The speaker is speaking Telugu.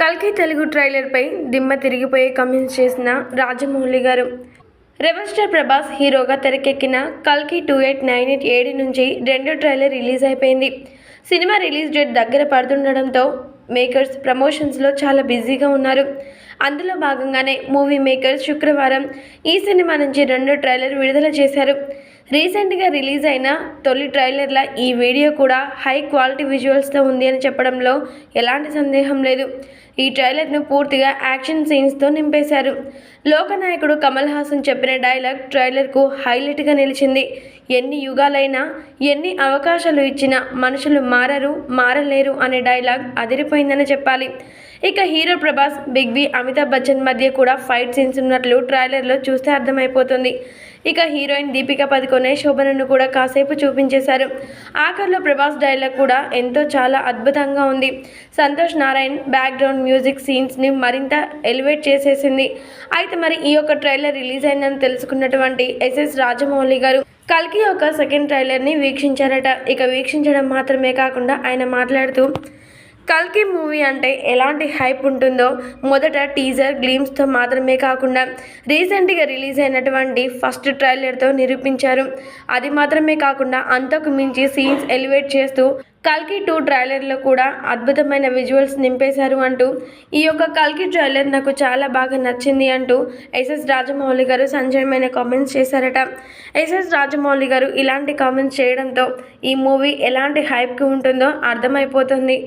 కల్కి తెలుగు ట్రైలర్పై దిమ్మ తిరిగిపోయే కమెంట్స్ చేసిన రాజమౌళి గారు. రెబల్ స్టార్ ప్రభాస్ హీరోగా తెరకెక్కిన కల్కి టూ ఎయిట్ నైన్ ఎయిట్ ఏడు నుంచి రెండో ట్రైలర్ రిలీజ్ అయిపోయింది. సినిమా రిలీజ్ డేట్ దగ్గర పడుతుండడంతో మేకర్స్ ప్రమోషన్స్లో చాలా బిజీగా ఉన్నారు. అందులో భాగంగానే మూవీ మేకర్స్ శుక్రవారం ఈ సినిమా నుంచి రెండో ట్రైలర్ విడుదల చేశారు. రీసెంట్గా రిలీజ్ అయిన తొలి ట్రైలర్ల ఈ వీడియో కూడా హై క్వాలిటీ విజువల్స్తో ఉంది అని చెప్పడంలో ఎలాంటి సందేహం లేదు. ఈ ట్రైలర్ను పూర్తిగా యాక్షన్ సీన్స్తో నింపేశారు. లోకనాయకుడు కమల్ హాసన్ చెప్పిన డైలాగ్ ట్రైలర్కు హైలైట్గా నిలిచింది. ఎన్ని యుగాలైనా ఎన్ని అవకాశాలు ఇచ్చినా మనుషులు మారరు మారలేరు అనే డైలాగ్ అదిరిపోయిందని చెప్పాలి. ఇక hero Prabhas big B Amitabh Bachchan మధ్య కూడా ఫైట్ సీన్స్ ఉన్నట్లు ట్రైలర్లో చూస్తే అర్థమైపోతుంది. ఇక హీరోయిన్ దీపికా పదుకొనే శోభనను కూడా కాసేపు చూపించేశారు. ఆఖర్లో ప్రభాస్ డైలాగ్ కూడా ఎంతో చాలా అద్భుతంగా ఉంది. సంతోష్ నారాయణ్ బ్యాక్గ్రౌండ్ మ్యూజిక్ సీన్స్ని మరింత ఎలివేట్ చేసేసింది. అయితే మరి ఈ యొక్క ట్రైలర్ రిలీజ్ అయిందని తెలుసుకున్నటువంటి ఎస్ఎస్ రాజమౌళి గారు కల్కి యొక్క సెకండ్ ట్రైలర్ని వీక్షించారట. ఇక వీక్షించడం మాత్రమే కాకుండా ఆయన మాట్లాడుతూ కల్కి మూవీ అంటే ఎలాంటి హైప్ ఉంటుందో మొదట టీజర్ గ్లీమ్స్తో మాత్రమే కాకుండా రీసెంట్గా రిలీజ్ అయినటువంటి ఫస్ట్ ట్రైలర్తో నిరూపించారు. అది మాత్రమే కాకుండా అంతకు మించి సీన్స్ ఎలివేట్ చేస్తూ కల్కి టూ ట్రైలర్లో కూడా అద్భుతమైన విజువల్స్ నింపేశారు అంటూ ఈ యొక్క కల్కి ట్రైలర్ నాకు చాలా బాగా నచ్చింది అంటూ ఎస్ఎస్ రాజమౌళి గారు సంజయమైన కామెంట్స్ చేశారట. ఎస్ఎస్ రాజమౌళి గారు ఇలాంటి కామెంట్స్ చేయడంతో ఈ మూవీ ఎలాంటి హైప్కి ఉంటుందో అర్థమైపోతుంది.